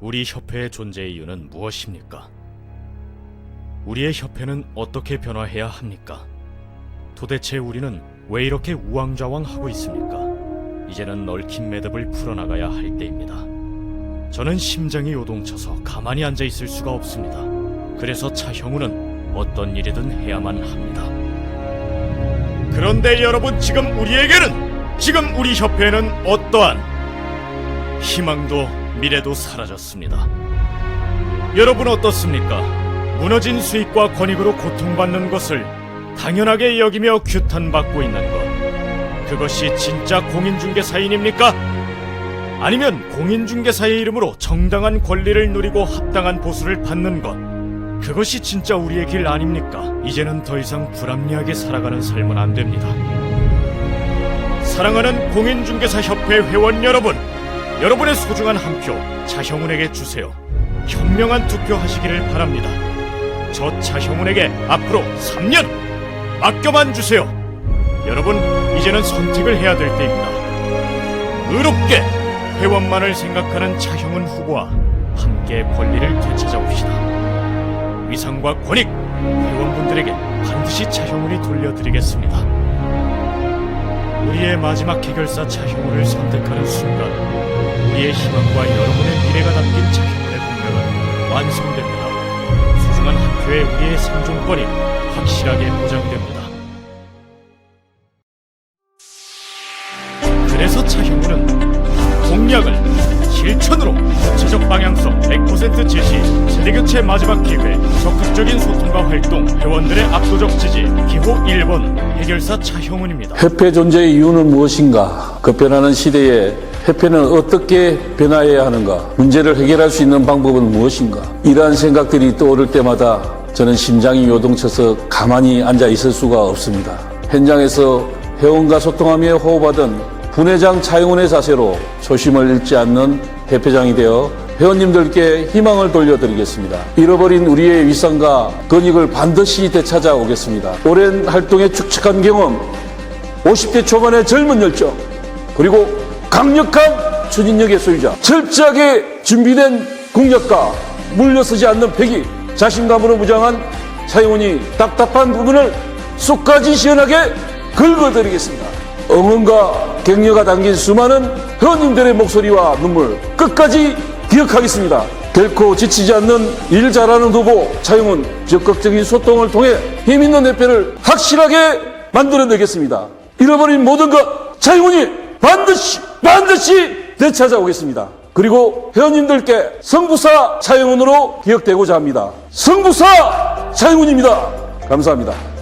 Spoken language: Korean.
우리 협회의 존재 이유는 무엇입니까? 우리의 협회는 어떻게 변화해야 합니까? 도대체 우리는 왜 이렇게 우왕좌왕 하고 있습니까? 이제는 얽힌 매듭을 풀어나가야 할 때입니다. 저는 심장이 요동쳐서 가만히 앉아 있을 수가 없습니다. 그래서 차형우는 어떤 일이든 해야만 합니다. 그런데 여러분 지금 우리에게는 지금 우리 협회에는 어떠한 희망도 미래도 사라졌습니다. 여러분 어떻습니까? 무너진 수익과 권익으로 고통받는 것을 당연하게 여기며 규탄받고 있는 것. 그것이 진짜 공인중개사인입니까? 아니면 공인중개사의 이름으로 정당한 권리를 누리고 합당한 보수를 받는 것. 그것이 진짜 우리의 길 아닙니까? 이제는 더 이상 불합리하게 살아가는 삶은 안 됩니다. 사랑하는 공인중개사 협회 회원 여러분, 여러분의 소중한 한 표 차형훈에게 주세요. 현명한 투표하시기를 바랍니다. 저 차형훈에게 앞으로 3년 맡겨만 주세요. 여러분, 이제는 선택을 해야 될 때입니다. 의롭게 회원만을 생각하는 차형훈 후보와 함께 권리를 되찾아옵시다. 위상과 권익 회원분들에게 반드시 차형훈이 돌려드리겠습니다. 우리의 마지막 해결사 차형훈을 선택하는 순간 우리의 희망과 여러분의 미래가 담긴 차형훈의 공명은 완성됩니다. 소중한 한 표의 우리의 생존권이 확실하게 보장됩니다. 실천으로 구체적 방향성 100% 제시 세대교체 마지막 기회 적극적인 소통과 활동 회원들의 압도적 지지 기호 1번 해결사 차형훈입니다. 협회 존재의 이유는 무엇인가? 급변하는 시대에 협회는 어떻게 변화해야 하는가? 문제를 해결할 수 있는 방법은 무엇인가? 이러한 생각들이 떠오를 때마다 저는 심장이 요동쳐서 가만히 앉아 있을 수가 없습니다. 현장에서 회원과 소통하며 호흡하던 분회장 차영훈의 자세로 초심을 잃지 않는 협회장이 되어 회원님들께 희망을 돌려드리겠습니다. 잃어버린 우리의 위상과 권익을 반드시 되찾아오겠습니다. 오랜 활동의 축적한 경험, 50대 초반의 젊은 열정, 그리고 강력한 추진력의 소유자, 철저하게 준비된 공력과 물러서지 않는 패기, 자신감으로 무장한 차영훈이 답답한 부분을 쏙까지 시원하게 긁어드리겠습니다. 응원과 격려가 담긴 수많은 회원님들의 목소리와 눈물 끝까지 기억하겠습니다. 결코 지치지 않는 일 잘하는 후보 차영훈 적극적인 소통을 통해 힘 있는 대표를 확실하게 만들어내겠습니다. 잃어버린 모든 것 차영훈이 반드시 반드시 되찾아오겠습니다. 그리고 회원님들께 성부사 차영훈으로 기억되고자 합니다. 성부사 차영훈입니다. 감사합니다.